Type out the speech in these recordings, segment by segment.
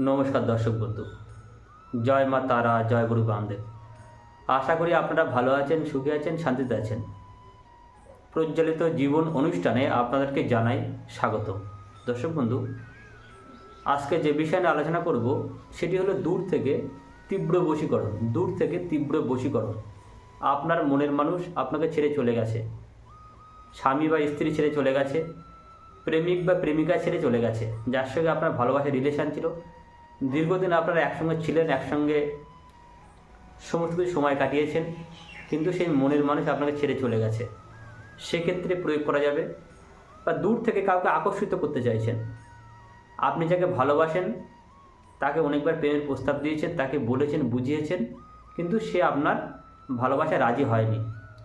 নমস্কার দর্শক বন্ধু। জয় মা তারা, জয় গুরু বামদেব। আশা করি আপনারা ভালো আছেন, সুখে আছেন, শান্তিতে আছেন। প্রজ্বলিত জীবন অনুষ্ঠানে আপনাদেরকে জানাই স্বাগত। দর্শক বন্ধু, আজকে যে বিষয় নিয়ে আলোচনা করব, সেটি হলো দূর থেকে তীব্র বশীকরণ। দূর থেকে তীব্র বশীকরণ। আপনার মনের মানুষ আপনাকে ছেড়ে চলে গেছে। স্বামী বা স্ত্রী ছেড়ে চলে গেছে। প্রেমিক বা প্রেমিকা ছেড়ে চলে গেছে। যার সঙ্গে আপনার ভালোবাসার রিলেশান ছিল। দীর্ঘদিন আপনারা একসঙ্গে ছিলেন, একসঙ্গে সমস্ত কিছু সময় কাটিয়েছেন, কিন্তু সেই মনের মানুষ আপনাকে ছেড়ে চলে গেছে। সেক্ষেত্রে প্রয়োগ করা যাবে বা দূর থেকে কাউকে আকর্ষিত করতে চাইছেন। আপনি যাকে ভালোবাসেন, তাকে অনেকবার প্রেমের প্রস্তাব দিয়েছেন, তাকে বলেছেন, বুঝিয়েছেন, কিন্তু সে আপনার ভালোবাসায় রাজি হয়নি।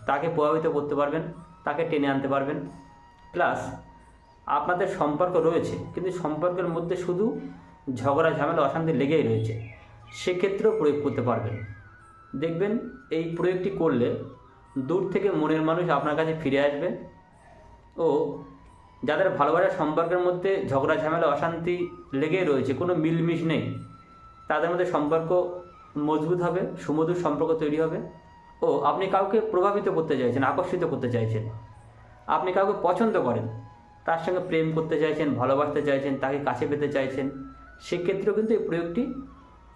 তাকে প্রভাবিত করতে পারবেন, তাকে টেনে আনতে পারবেন। প্লাস আপনাদের সম্পর্ক রয়েছে, কিন্তু সম্পর্কের মধ্যে শুধু ঝগড়া, ঝামেলা, অশান্তি লেগেই রয়েছে। সেক্ষেত্রেও প্রয়োগ করতে পারবেন। দেখবেন এই প্রয়োগটি করলে দূর থেকে মনের মানুষ আপনার কাছে ফিরে আসবে ও যাদের ভালোবাসার সম্পর্কের মধ্যে ঝগড়া, ঝামেলা, অশান্তি লেগেই রয়েছে, কোনো মিলমিশ নেই, তাদের মধ্যে সম্পর্ক মজবুত হবে, সুমধুর সম্পর্ক তৈরি হবে। ও, আপনি কাউকে প্রভাবিত করতে চাইছেন, আকর্ষিত করতে চাইছেন, আপনি কাউকে পছন্দ করেন, তার সঙ্গে প্রেম করতে চাইছেন, ভালোবাসতে চাইছেন, তাকে কাছে পেতে চাইছেন সেক্ষেত্রেও কিন্তু এই প্রয়োগটি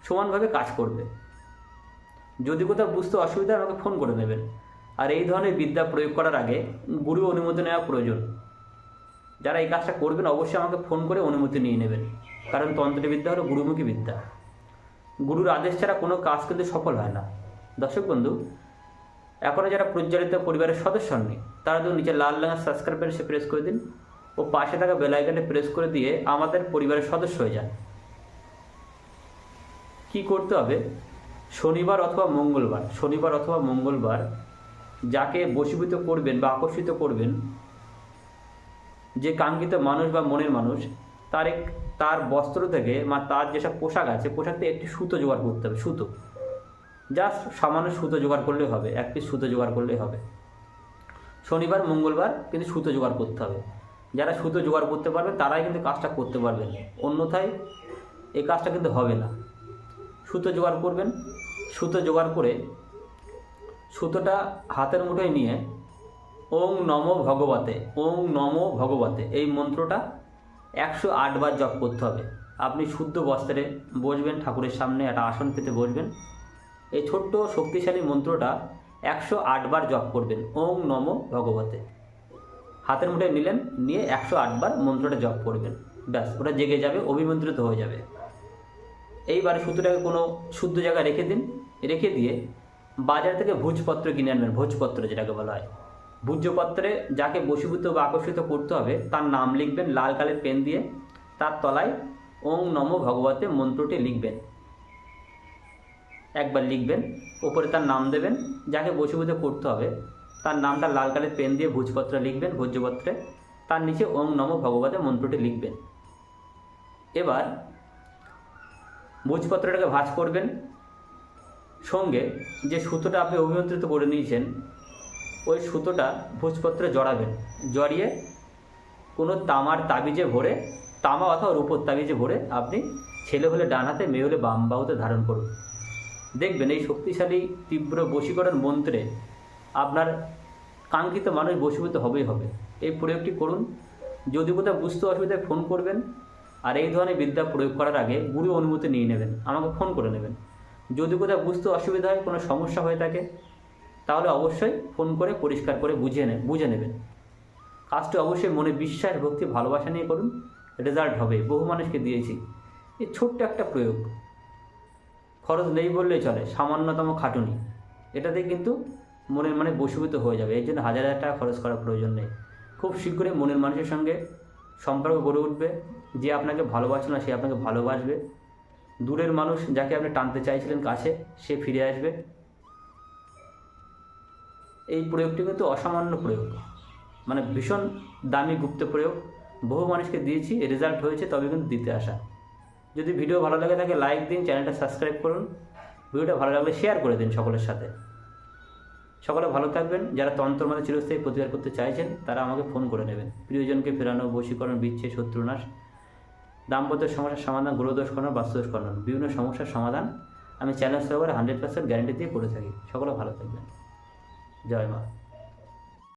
সমানভাবে কাজ করবে। যদি কোথাও বুঝতে অসুবিধা আমাকে ফোন করে নেবেন আর এই ধরনের বিদ্যা প্রয়োগ করার আগে গুরু অনুমতি নেওয়া প্রয়োজন। যারা এই কাজটা করবেন, অবশ্যই আমাকে ফোন করে অনুমতি নিয়ে নেবেন। কারণ তন্ত্রবিদ্যা হলো গুরুমুখী বিদ্যা। গুরুর আদেশ ছাড়া কোনো কাজ কিন্তু সফল হয় না। দর্শক বন্ধু এখনও যারা প্রজ্বলিত পরিবারের সদস্য নেই তারা যদি নিচে লাল রঙের সাবস্ক্রাইব সে প্রেস করে দিন ও পাশে থাকা বেল আইকনে প্রেস করে দিয়ে আমাদের পরিবারের সদস্য হয়ে যান। কি করতে হবে? শনিবার অথবা মঙ্গলবার, শনিবার অথবা মঙ্গলবার যাকে বশীভূত করবেন বা আকর্ষিত করবেন, যে কাঙ্ক্ষিত মানুষ বা মনের মানুষ, তার এক, তার বস্ত্র থেকে বা তার যেসব পোশাক আছে পোশাক থেকে একটি সুতো জোগাড় করতে হবে, সুতো। জাস্ট সামান্য সুতো জোগাড় করলেই হবে, এক পিস সুতো জোগাড় করলেই হবে। শনিবার, মঙ্গলবার কিন্তু সুতো জোগাড় করতে হবে। যারা সুতো জোগাড় করতে পারবে তারাই কিন্তু কাজটা করতে পারবেন। অন্যথায় এই কাজটা কিন্তু হবে না। সুতো জোগাড় করবেন। সুতো জোগাড় করে সুতোটা হাতের মুঠোয় নিয়ে ওং নম ভগবতে, ওং নম ভগবতে এই মন্ত্রটা একশো আটবার জপ করতে হবে। আপনি শুদ্ধ বস্ত্রে বসবেন, ঠাকুরের সামনে একটা আসন পেতে বসবেন। এই ছোট্ট শক্তিশালী মন্ত্রটা একশো আটবার জপ করবেন, ওং নম ভগবতে। হাতের মুঠে নিলেন, নিয়ে একশো আটবার মন্ত্রটা জপ করবেন। ব্যাস, ওটা জেগে যাবে, অভিমন্ত্রিত হয়ে যাবে। এইবারে সুতোটাকে কোনো শুদ্ধ জায়গায় রেখে দিন। রেখে দিয়ে বাজার থেকে ভোজপত্র কিনে আনবেন, ভোজপত্র যেটাকে বলা হয়। ভোজ্যপত্রে যাকে বশীভূত বা আকর্ষিত করতে হবে, তার নাম লিখবেন, লাল কালের পেন দিয়ে তার তলায় ওং নম ভগবতে মন্ত্রটি লিখবেন। একবার লিখবেন, ওপরে তার নাম দেবেন, যাকে বশীভূত করতে হবে, তার নামটা লাল কালের পেন দিয়ে ভোজপত্র লিখবেন, ভোজ্যপত্রে। তার নিচে ওং নম ভগবতে মন্ত্রটি লিখবেন। এবার ভোজপত্রটাকে ভাঁজ করবেন। সঙ্গে যে সুতোটা আপনি অভিমন্ত্রিত করে নিয়েছেন, ওই সুতোটা ভোজপত্রে জড়াবেন। জড়িয়ে কোনো তামার তাবিজে ভরে, তামা অথবা রূপোর তাবিজে ভরে আপনি ছেলে হলে ডান হাতে, মেয়ে হলে বাম বাহুতে ধারণ করুন। দেখবেন এই শক্তিশালী, তীব্র বশীকরণ মন্ত্রে আপনার কাঙ্ক্ষিত মানুষ বশীভূত হবেই হবে। এই প্রয়োগটি করুন। যদি কোথাও বুঝতে অসুবিধায় ফোন করবেন আর এই ধরনের বিদ্যা প্রয়োগ করার আগে গুরু অনুমতি নিয়ে নেবেন, আমাকে ফোন করে নেবেন। যদি কোথাও বুঝতে অসুবিধা হয়, কোনো সমস্যা হয়ে থাকে, তাহলে অবশ্যই ফোন করে পরিষ্কার করে বুঝিয়ে নে বুঝে নেবেন। কাজটি অবশ্যই মনে বিশ্বাস, ভক্তি, ভালোবাসা নিয়ে করুন। রেজাল্ট হবে, বহু মানুষকে দিয়েছি। এই ছোট্ট একটা প্রয়োগ। খরচ নেই বললেই চলে, সামান্যতম খাটুনি। এটাতে কিন্তু মনের মানে বশীভূত হয়ে যাবে, এর জন্য হাজার হাজার টাকা খরচ করার প্রয়োজন নেই। খুব শীঘ্রই মনের মানুষের সঙ্গে সম্পর্ক গড়ে উঠবে যে আপনাকে ভালোবাসে না, সে আপনাকে ভালোবাসবে। দূরের মানুষ যাকে আপনি টানতে চাইছিলেন কাছে, সে ফিরে আসবে। এই প্রয়োগটি কিন্তু অসামান্য প্রয়োগ। মানে ভীষণ দামি গুপ্ত প্রয়োগ। বহু মানুষকে দিয়েছি রেজাল্ট হয়েছে, তবে কিন্তু দিতে আসা। যদি ভিডিও ভালো লাগে থাকে লাইক দিন চ্যানেলটা সাবস্ক্রাইব করুন। ভিডিওটা ভালো লাগলে শেয়ার করে দিন সকলের সাথে। সকলে ভালো থাকবেন। যারা তন্ত্র মানে চিরস্থায়ী প্রতিকার করতে চাইছেন, তারা আমাকে ফোন করে নেবেন। প্রিয়জনকে ফেরানো, বশীকরণ বিচ্ছে শত্রুনাশ দাম্পত্য সমস্যার সমাধান গ্রহদোষ খণ্ডন বাস্তুদোষ খণ্ডন বিভিন্ন সমস্যার সমাধান আমি চ্যালেঞ্জ সহকারে হান্ড্রেড পার্সেন্ট গ্যারেন্টি দিয়ে করে থাকি। সকলে ভালো থাকবেন। জয় মা।